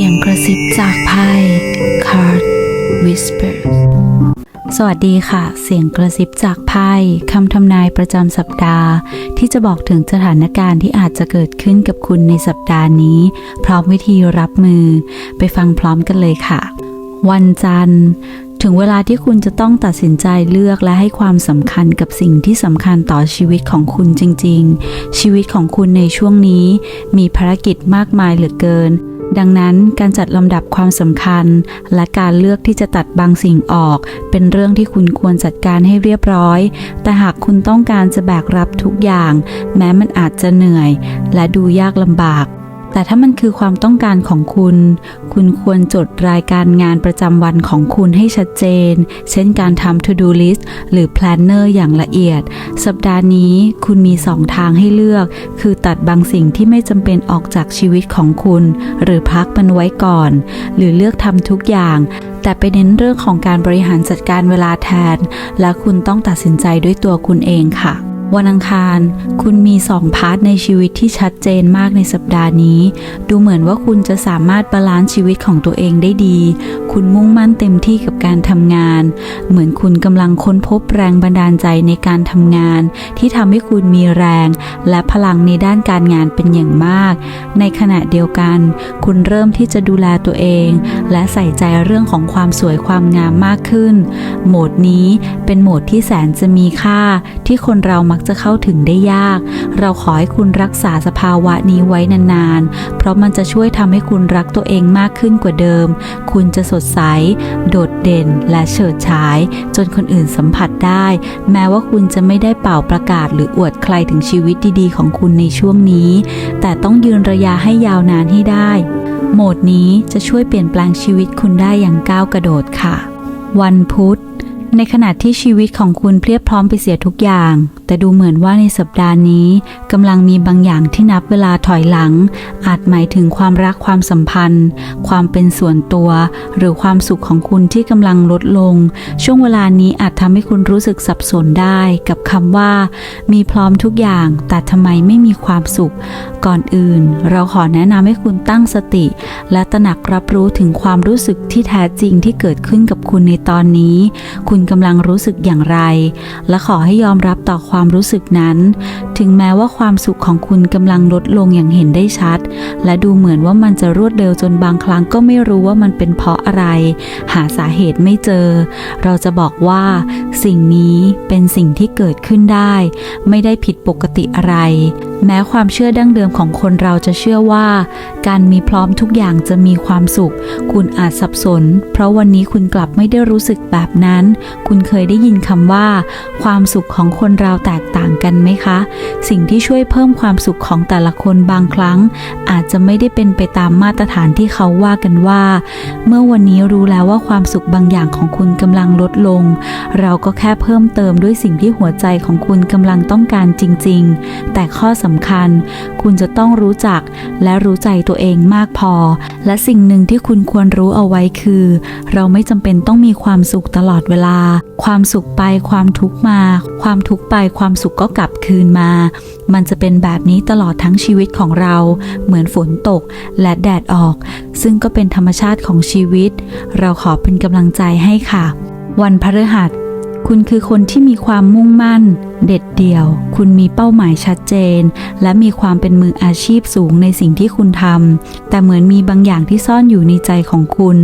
สียงกระซิบจากไพ่ Card Whispers สวัสดีค่ะ เสียงกระซิบจากไพ่คำทำนายประจำสัปดาห์ ที่จะบอกถึงสถานการณ์ที่อาจจะเกิดขึ้นกับคุณในสัปดาห์นี้ พร้อมวิธีรับมือ ไปฟังพร้อมกันเลยค่ะ วันจันทร์ถึงเวลาที่คุณจะต้องตัดสินใจเลือกและให้ความสำคัญกับสิ่งที่สำคัญต่อชีวิตของคุณจริง ๆ ชีวิตของคุณในช่วงนี้ มีภารกิจมากมายเหลือเกิน ดังนั้นการจัดลำดับความสำคัญ และการเลือกที่จะตัดบางสิ่งออก เป็นเรื่องที่คุณควรจัดการให้เรียบร้อย แต่หากคุณต้องการจะแบกรับทุกอย่าง แม้มันอาจจะเหนื่อย และดูยากลำบาก แต่ถ้ามันคือความต้องการของคุณ คุณควรจดรายการงานประจำวันของคุณให้ชัดเจน เช่นการทำ to-do list หรือ planner อย่างละเอียด สัปดาห์นี้คุณมีสองทางให้เลือก คือตัดบางสิ่งที่ไม่จำเป็นออกจากชีวิตของคุณ หรือพักมันไว้ก่อน หรือเลือกทำทุกอย่างแต่ไปเน้นเรื่องของการบริหารจัดการเวลาแทน และคุณต้องตัดสินใจด้วยตัวคุณเองค่ะ วันอังคาร คุณมีสองพาร์ทในชีวิตที่ชัดเจนมากในสัปดาห์นี้ ดูเหมือนว่าคุณจะสามารถบาลานซ์ชีวิตของตัวเองได้ดี คุณมุ่งมั่นเต็มที่กับการทำงาน เหมือนคุณกำลังค้นพบแรงบันดาลใจในการทำงาน ที่ทำให้คุณมีแรง และพลังในด้านการงานเป็นอย่างมาก ในขณะเดียวกัน คุณเริ่มที่จะดูแลตัวเอง และใส่ใจเรื่องของความสวยความงามมากขึ้น โหมดนี้เป็นโหมดที่แสนจะมีค่าที่คนเรามักจะเข้าถึงได้ยาก เราขอให้คุณรักษาสภาวะนี้ไว้นานๆ เพราะมันจะช่วยทำให้คุณรักตัวเองมากขึ้นกว่าเดิม คุณจะสดใส โดดเด่น และเฉิดฉาย จนคนอื่นสัมผัสได้ แม้ว่าคุณจะไม่ได้เป่าประกาศหรืออวดใครถึงชีวิตดีๆ ของคุณในช่วงนี้ แต่ต้องยืนระยะให้ยาวนานให้ได้ โหมดนี้จะช่วยเปลี่ยนแปลงชีวิตคุณได้อย่างก้าวกระโดดค่ะ วันพุธ ในขณะที่ชีวิตของคุณเพียบพร้อมไปเสียทุกอย่าง แต่ดูเหมือนว่าในสัปดาห์นี้กำลังมีบางอย่างที่นับเวลาถอยหลัง อาจหมายถึงความรักความสัมพันธ์ ความเป็นส่วนตัว หรือความสุขของคุณที่กำลังลดลง ช่วงเวลานี้อาจทำให้คุณรู้สึกสับสนได้กับคำว่า มีพร้อมทุกอย่างแต่ทำไมไม่มีความสุข ก่อนอื่น เราขอแนะนำให้คุณตั้งสติ และตระหนักรับรู้ถึงความรู้สึกที่แท้จริงที่เกิดขึ้นกับคุณในตอนนี้ คุณณกำลังรู้สึกอย่างไร และขอให้ยอมรับต่อความรู้สึกนั้น ถึงแม้ว่าความสุขของคุณกำลังลดลงอย่างเห็นได้ชัด และดูเหมือนว่ามันจะรวดเร็วจนบางครั้งก็ไม่รู้ว่ามันเป็นเพราะอะไร หาสาเหตุไม่เจอ เราจะบอกว่า สิ่งนี้เป็นสิ่งที่เกิดขึ้นได้ ไม่ได้ผิดปกติอะไร แม้ความเชื่อดั้งเดิมของคนเราจะเชื่อว่า การมีพร้อมทุกอย่างจะมีความสุข คุณอาจสับสน เพราะวันนี้คุณกลับไม่ได้รู้สึกแบบนั้น คุณเคยได้ยินคำว่า ความสุขของคนเราแตกต่างกันไหมคะ สิ่งที่ช่วยเพิ่มความสุขของแต่ละคนบางครั้ง อาจจะไม่ได้เป็นไปตามมาตรฐานที่เขาว่ากันว่า เมื่อวันนี้รู้แล้วว่าความสุขบางอย่างของคุณกำลังลดลง เราก็แค่เพิ่มเติมด้วยสิ่งที่หัวใจของคุณกำลังต้องการจริง ๆ แต่ข้อสำคัญ คุณจะต้องรู้จักและรู้ใจตัวเองมากพอ และสิ่งหนึ่งที่คุณควรรู้เอาไว้คือ เราไม่จำเป็นต้องมีความสุขตลอดเวลา ความสุขไปความทุกข์มา ความทุกข์ไปความสุขก็กลับคืนมา มันจะเป็นแบบนี้ตลอดทั้งชีวิตของเรา เหมือนฝนตกและแดดออก ซึ่งก็เป็นธรรมชาติของชีวิต เราขอเป็นกำลังใจให้ค่ะ วันพฤหัสคุณคือคนที่มีความมุ่งมั่นเด็ดเดี่ยว คุณมีเป้าหมายชัดเจน และมีความเป็นมืออาชีพสูงในสิ่งที่คุณทำ แต่เหมือนมีบางอย่างที่ซ่อนอยู่ในใจของคุณ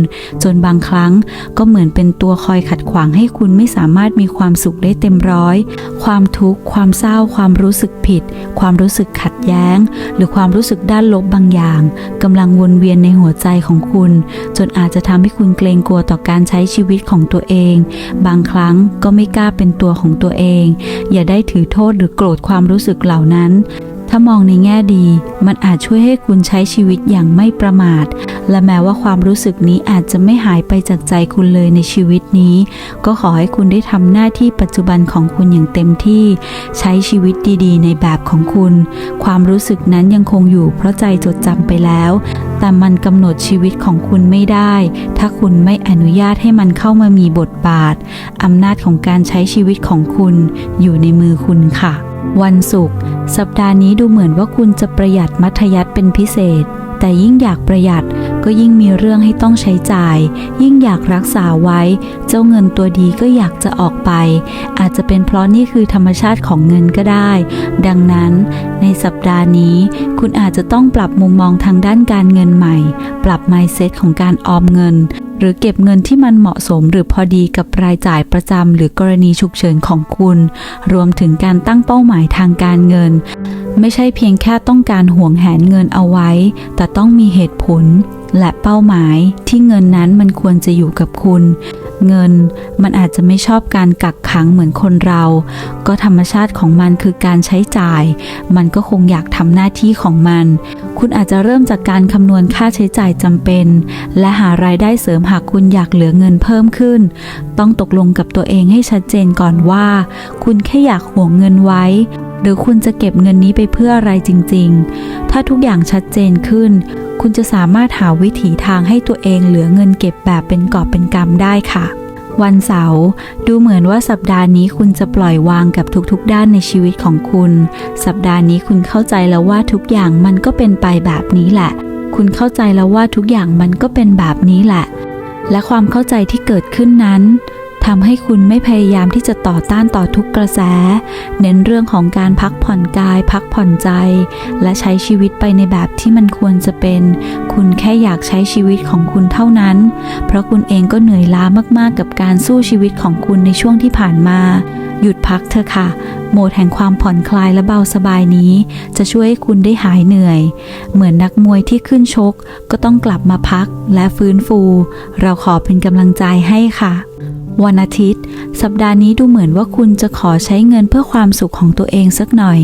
จนบางครั้งก็เหมือนเป็นตัวคอยขัดขวางให้คุณไม่สามารถมีความสุขได้เต็มร้อย ความทุกข์ ความเศร้า ความรู้สึกผิด ความรู้สึกขัดแย้ง หรือความรู้สึกด้านลบบางอย่างกำลังวนเวียนในหัวใจของคุณ จนอาจจะทำให้คุณเกรงกลัวต่อการใช้ชีวิตของตัวเอง บางครั้งก็ไม่กล้าเป็นตัวของตัวเองอย่าได้ถือโทษหรือโกรธความรู้สึกเหล่านั้น ถ้ามองในแง่ดี มันอาจช่วยให้คุณใช้ชีวิตอย่างไม่ประมาท และแม้ว่าความรู้สึกนี้อาจจะไม่หายไปจากใจคุณเลยในชีวิตนี้ ก็ขอให้คุณได้ทำหน้าที่ปัจจุบันของคุณอย่างเต็มที่ ใช้ชีวิตดีๆ ในแบบของคุณ ความรู้สึกนั้นยังคงอยู่เพราะใจจดจำไปแล้ว แต่มันกำหนดชีวิตของคุณไม่ได้ ถ้าคุณไม่อนุญาตให้มันเข้ามามีบทบาทอำนาจของการใช้ชีวิตของคุณอยู่ในมือคุณค่ะ วันศุกร์สัปดาห์นี้ดูเหมือนว่าคุณจะประหยัดมัธยัติเป็นพิเศษ แต่ยิ่งอยากประหยัด ก็ยิ่งมีเรื่องให้ต้องใช้จ่าย ยิ่งอยากรักษาไว้ เจ้าเงินตัวดีก็อยากจะออกไป อาจจะเป็นเพราะนี่คือธรรมชาติของเงินก็ได้ ดังนั้นในสัปดาห์นี้คุณอาจจะต้องปรับมุมมองทางด้านการเงินใหม่ ปรับ mindset ของการออมเงิน หรือเก็บเงินที่มันเหมาะสมหรือพอดีกับรายจ่ายประจำหรือกรณีฉุกเฉินของคุณ รวมถึงการตั้งเป้าหมายทางการเงิน ไม่ใช่เพียงแค่ต้องการห่วงแหนเงินเอาไว้ แต่ต้องมีเหตุผล และเป้าหมายที่เงินนั้นมันควรจะอยู่กับคุณ เงินมันอาจจะไม่ชอบการกักขังเหมือนคนเรา ก็ธรรมชาติของมันคือการใช้จ่าย มันก็คงอยากทำหน้าที่ของมัน คุณอาจจะเริ่มจากการคำนวณค่าใช้จ่ายจำเป็น และหารายได้เสริมหากคุณอยากเหลือเงินเพิ่มขึ้น ต้องตกลงกับตัวเองให้ชัดเจนก่อนว่า คุณแค่อยากห่วงเงินไว้หรือคุณจะเก็บเงินนี้ไปเพื่ออะไรจริง ๆ ถ้าทุกอย่างชัดเจนขึ้น คุณจะสามารถหาวิถีทางให้ตัวเองเหลือเงินเก็บแบบเป็นกอบเป็นกำได้ค่ะ วันเสาร์ดูเหมือนว่าสัปดาห์นี้คุณจะปล่อยวางกับทุกๆ ด้านในชีวิตของคุณ สัปดาห์นี้คุณเข้าใจแล้วว่าทุกอย่างมันก็เป็นไปแบบนี้แหละ คุณเข้าใจแล้วว่าทุกอย่างมันก็เป็นแบบนี้แหละ และความเข้าใจที่เกิดขึ้นนั้น ทำให้คุณไม่พยายามที่จะต่อต้านต่อทุกกระแส เน้นเรื่องของการพักผ่อนกาย พักผ่อนใจ และใช้ชีวิตไปในแบบที่มันควรจะเป็น คุณแค่อยากใช้ชีวิตของคุณเท่านั้น เพราะคุณเองก็เหนื่อยล้ามากๆ กับการสู้ชีวิตของคุณในช่วงที่ผ่านมา หยุดพักเถอะค่ะโหมดแห่งความผ่อนคลายและเบาสบายนี้ จะช่วยให้คุณได้หายเหนื่อย เหมือนนักมวยที่ขึ้นชก ก็ต้องกลับมาพักและฟื้นฟู เราขอเป็นกำลังใจให้ค่ะ วันอาทิตย์ สัปดาห์นี้ดูเหมือนว่าคุณจะขอใช้เงินเพื่อความสุขของตัวเองสักหน่อย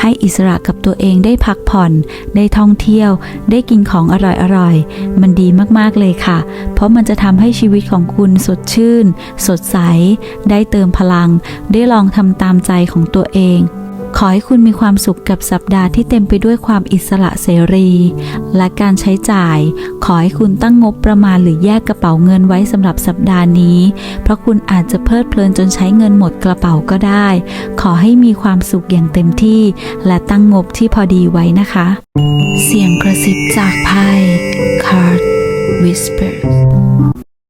ให้อิสระกับตัวเองได้พักผ่อน ได้ท่องเที่ยว ได้กินของอร่อยๆ มันดีมากๆเลยค่ะ เพราะมันจะทำให้ชีวิตของคุณสดชื่น สดใส ได้เติมพลัง ได้ลองทำตามใจของตัวเอง ขอให้คุณมีความสุขกับสัปดาห์ที่เต็มไปด้วยความอิสระเสรี และการใช้จ่าย ขอให้คุณตั้งงบประมาณหรือแยกกระเป๋าเงินไว้สำหรับสัปดาห์นี้ เพราะคุณอาจจะเพลิดเพลินจนใช้เงินหมดกระเป๋าก็ได้ ขอให้มีความสุขอย่างเต็มที่ และตั้งงบที่พอดีไว้นะคะ เสียงกระซิบจากไพ่ Card Whispers